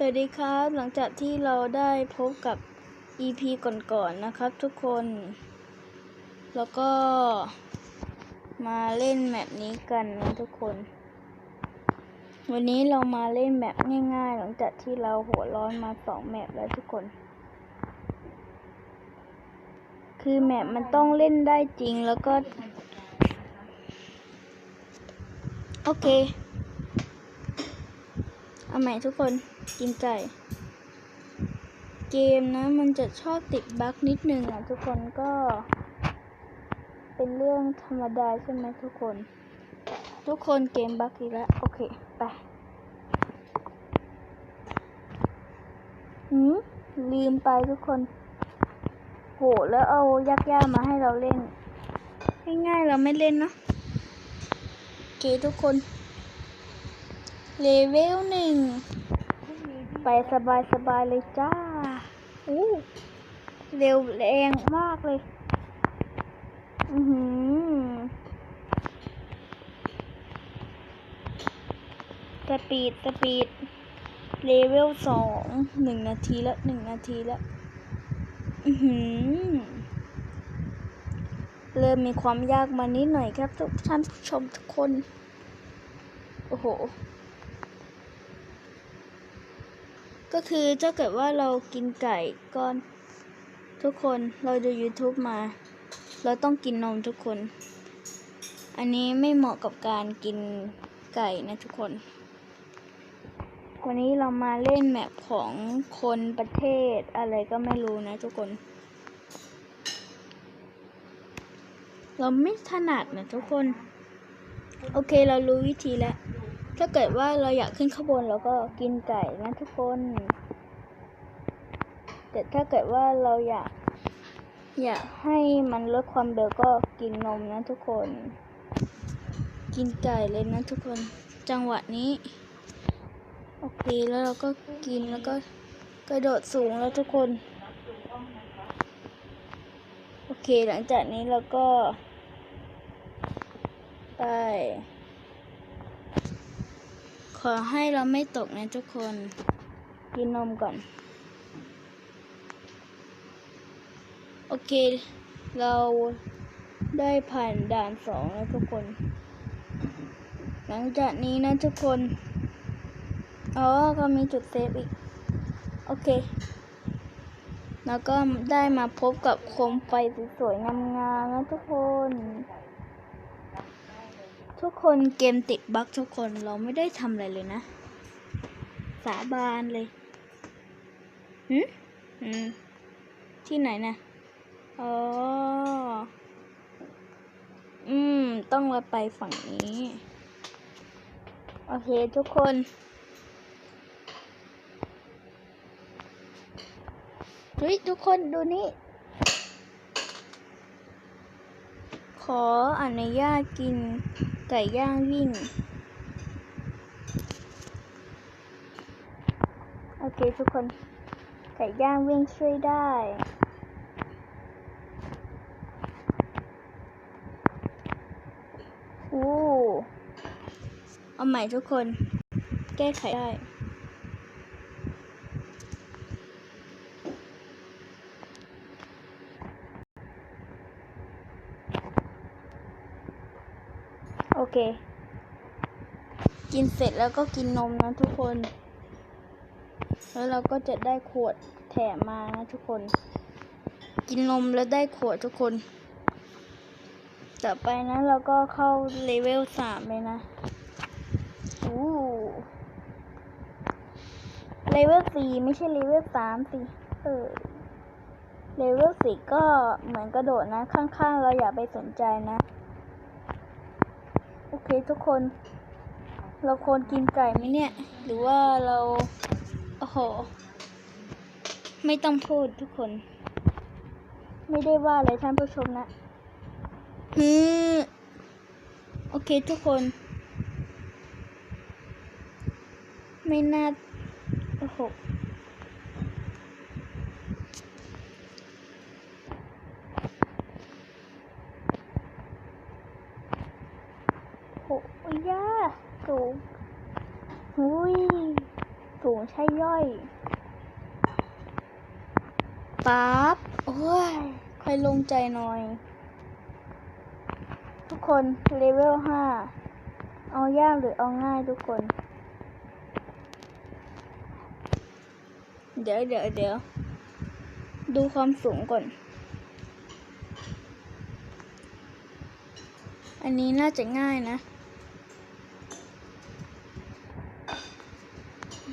สวัสดีครับหลังจากที่เราได้พบกับ EP ก่อนๆนนะครับทุกคน แล้วก็มาเล่นแมปนี้กันนะทุกคน วันนี้เรามาเล่นแมปง่ายๆ หลังจากที่เราหัวร้อนมาสองแมปแล้วทุกคน คือแมปมันต้องเล่นได้จริงแล้วก็ โอเค เอาใหม่ทุกคน กินไก่ เกมนะมันจะชอบติดบั๊กนิดนึงอะทุกคนก็ เป็นเรื่องธรรมดาใช่ไหมทุกคน ทุกคนเกมบั๊กอีกแล้ว โอเคไปหืมลืมไปทุกคน โห แล้วเอายักษ์ย่ามาให้เราเล่น ง่ายๆเราไม่เล่นเนาะโอเคทุกคนเลเวลหนึ่ง ไปสบายสบายเลยจ้าอู้เร็วแรงมากเลย อือหือสปีดสปีดเลเวลสองหนึ่งนาทีละหนึ่งนาทีละอือหือเริ่มมีความยากมานิดหน่อยครับทุกท่านผู้ชมทุกคน โอ้โห ก็คือถ้าเกิดว่าเรากินไก่ก่อน ทุกคนเราดู YouTube มา เราต้องกินนมทุกคน อันนี้ไม่เหมาะกับการกินไก่นะทุกคน วันนี้เรามาเล่นแมปของคนประเทศอะไรก็ไม่รู้นะทุกคน เราไม่ถนัดนะทุกคน โอเคเรารู้วิธีแล้ว ถ้าเกิดว่าเราอยากขึ้นข้างบนเราก็กินไก่นะทุกคน แต่ถ้าเกิดว่าเราอยาก อยากให้มันลดความเร็วก็กินนมนะทุกคน กินไก่เลยนะทุกคน จังหวะนี้ โอเคแล้วเราก็กินแล้วก็กระโดดสูงแล้วทุกคน โอเคหลังจากนี้เราก็ไป ขอให้เราไม่ตกนะทุกคน กินนมก่อน โอเค เราได้ผ่านด่านสองแล้วทุกคน หลังจากนี้นะทุกคน อ๋อ ก็มีจุดเซฟอีก โอเค แล้วก็ได้มาพบกับโคมไฟสวยๆงามๆนะทุกคน ทุกคนเกมติดบั๊กทุกคนเราไม่ได้ทำอะไรเลยนะ สาบานเลยหืมอืมที่ไหนนะอ๋อ อืม ต้องเราไปฝั่งนี้ โอเคทุกคน เฮ้ย ทุกคนดูนี่ ขออนุญาตกิน ไก่ย่างวิ่ง โอเคทุกคน ไก่ย่างวิ่งช่วยได้อู้เอาใหม่ทุกคน แก้ไขได้ เค กินเสร็จแล้วก็กินนมนะทุกคน แล้วเราก็จะได้ขวดแถมมานะทุกคน กินนมแล้วได้ขวดทุกคน ต่อไปนะเราก็เข้าเลเวลสามเลยนะอู้เลเวลสี่ไม่ใช่เลเวลสามสิเออเลเวลสี่ก็เหมือนกระโดดนะ ข้างๆ เราอย่าไปสนใจนะ เคทุกคน เราควรกินไก่ไหมเนี่ย หรือว่าเรา โอ้โห ไม่ต้องพูดทุกคน ไม่ได้ว่าเลยท่านผู้ชมนะฮือโอเคทุกคน ไม่น่า โอ้โห โหย่าสูงหุย สูงใช่ย่อยปั๊บโอ้ยค่อยลงใจหน่อย ทุกคนเลเวลห้าเอายากหรือเอาง่ายทุกคน เดี๋ยวเดี๋ยวเดี๋ยวดูความสูงก่อน อันนี้น่าจะง่ายนะ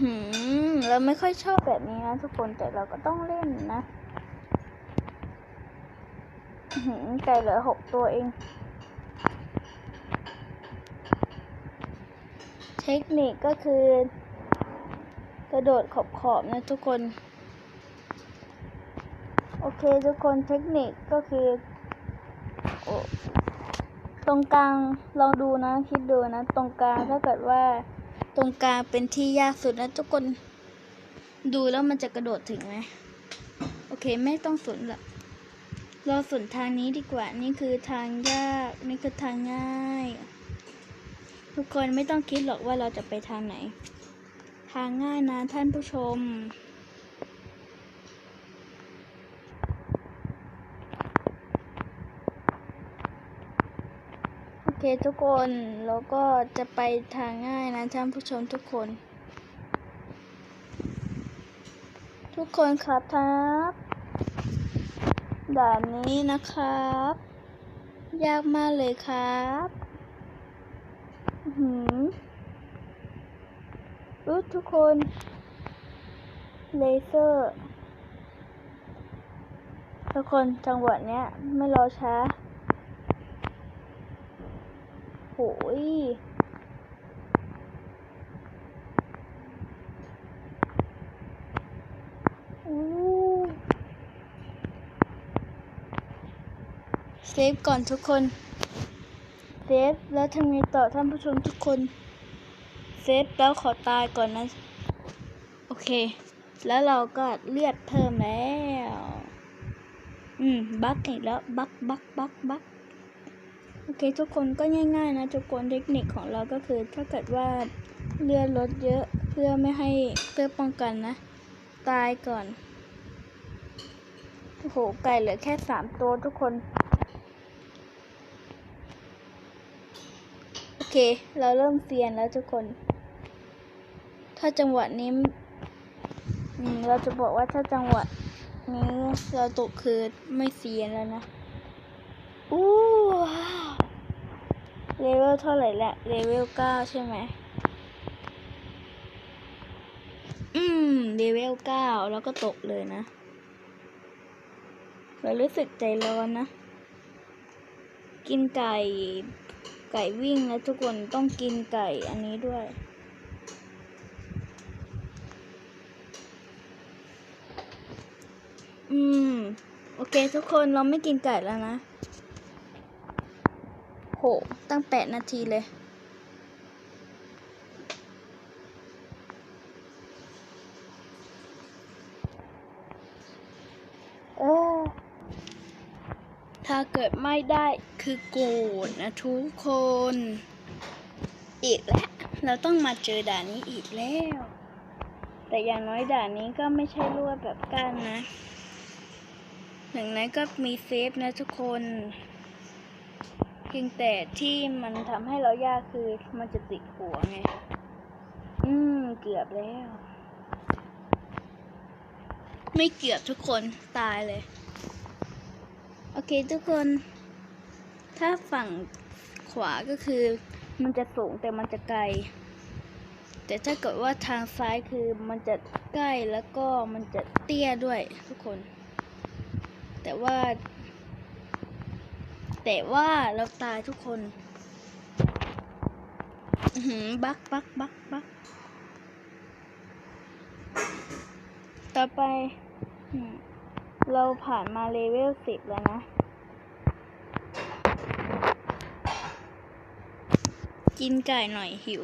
หืม เราไม่ค่อยชอบแบบนี้นะทุกคนแต่เราก็ต้องเล่นนะไก่เหลือหกตัวเอง เทคนิคก็คือ กระโดดขอบขอบๆนะทุกคน โอเคทุกคนเทคนิคก็คือตรงกลางลองดูนะ คิดดูนะ ตรงกลางถ้าเกิดว่าตรงกลางเป็นที่ยากสุดนะทุกคน ดูแล้วมันจะกระโดดถึงไหมโอเคไม่ต้องสนละเราสนทางนี้ดีกว่า นี่คือทางยาก นี่คือทางง่าย ทุกคนไม่ต้องคิดหรอกว่าเราจะไปทางไหน ทางง่ายนะท่านผู้ชม โอเคทุกคนเราก็จะไปทางง่ายนะท่านผู้ชมทุกคน ทุกคนครับครับด่านนี้นะครับ ยากมากเลยครับอื้อหืมอุ๊ทุกคน เลเซอร์ ทุกคนจังหวะเนี้ย ไม่รอช้าโหยอู้ เซฟก่อนทุกคน เซฟแล้วทำไงต่อท่านผู้ชมทุกคน เซฟแล้วขอตายก่อนนะ โอเค แล้วเราก็เลือดเพิ่มแล้ว อืม บักอีกแล้ว บักบักบักบักโอเค ทุกคนก็ง่าย ๆ นะ ทุกคนเทคนิคของเราก็คือ ถ้าเกิดว่าเลือดลดเยอะเพื่อไม่ให้เพื่อป้องกันนะ ตายก่อนโอ้โหไก่เหลือแค่สามตัวทุกคน โอ เค เราเริ่มเซียนแล้วทุกคน ถ้าจังหวะนี้อืมเราจะบอกว่าถ้าจังหวะนี้เราตกคือไม่เซียนแล้วนะ อู้ว้าเลเวลเท่าไหร่แหละ เลเวลเก้าใช่ไหม อืม เลเวลเก้าแล้วก็ตกเลยนะ เรารู้สึกใจร้อนนะ กินไก่ ไก่วิ่งนะทุกคนต้องกินไก่อันนี้ด้วย อืม โอเคทุกคนเราไม่กินไก่แล้วนะ โห ตั้งแปดนาทีเลย เออ ถ้าเกิ ดไม่ได้คือโกรธนะทุกคน อีกแล้ว เราต้องมาเจอด่านนี้อีกแล้ว แต่อย่างน้อยด่านนี้ก็ไม่ใช่ลวแบบก้านนะหนึ่งนั้นก็มีเซฟนะทุกคนเพียงแต่ที่มันทำให้เรายากคือมันจะติดหัวไง อืม เกือบแล้ว ไม่เกือบทุกคนตายเลย โอเคทุกคน ถ้าฝั่งขวาก็คือมันจะสูงแต่มันจะไกล แต่ถ้าเกิดว่าทางซ้ายคือมันจะใกล้แล้วก็มันจะเตี้ยด้วยทุกคน แต่ว่า แต่ว่าเราตายทุกคนหือบักบักบักบักต่อไป เราผ่านมาเลเวลสิบแล้วนะ กินไก่หน่อยหิว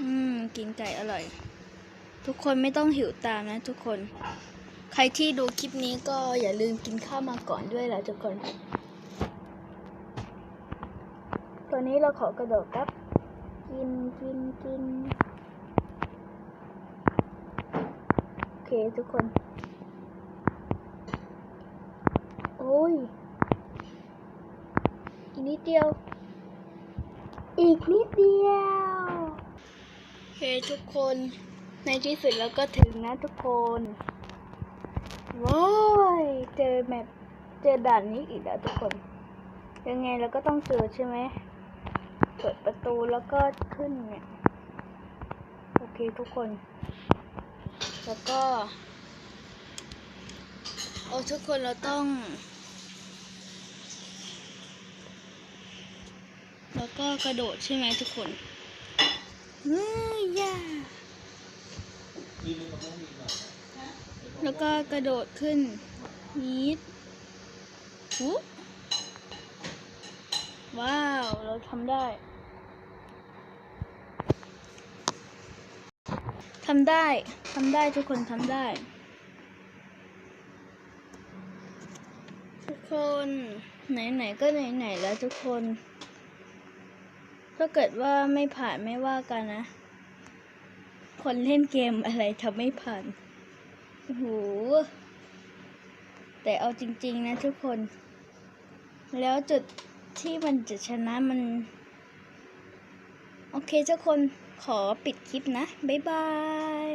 อืม กินไก่อร่อย ทุกคนไม่ต้องหิวตามนะทุกคน ใครที่ดูคลิปนี้ก็อย่าลืมกินข้าวมาก่อนด้วยล่ะทุกคน ตัวนี้เราขอกระโดดครับ กินกินกิน โอเคทุกคน โอ้ย อีกนิดเดียว อีกนิดเดียวโอเคทุกคนในที่สุดเราก็ถึงนะทุกคนว้ายเจอแมปเจอด่านนี้อีกแล้วทุกคน ยังไงเราก็ต้องเจอใช่ไหมเปิดประตูแล้วก็ขึ้นเนี่ย โอเคทุกคน แล้วก็ โอ้ทุกคนเราต้อง แล้วก็กระโดดใช่ไหมทุกคนเฮ้ยย่าแล้วก็กระโดดขึ้นนิดหูว้าว เราทำได้ทำได้ทำได้ทุกคนทำได้ ทุกคนไหนๆก็ไหนๆแล้วทุกคน ถ้าเกิดว่าไม่ผ่านไม่ว่ากันนะ คนเล่นเกมอะไรทำไม่ผ่านโอ้โหแต่เอาจริง ๆ นะทุกคน แล้วจุดที่มันจะชนะมัน โอเคทุกคนขอปิดคลิปนะ บ๊ายบาย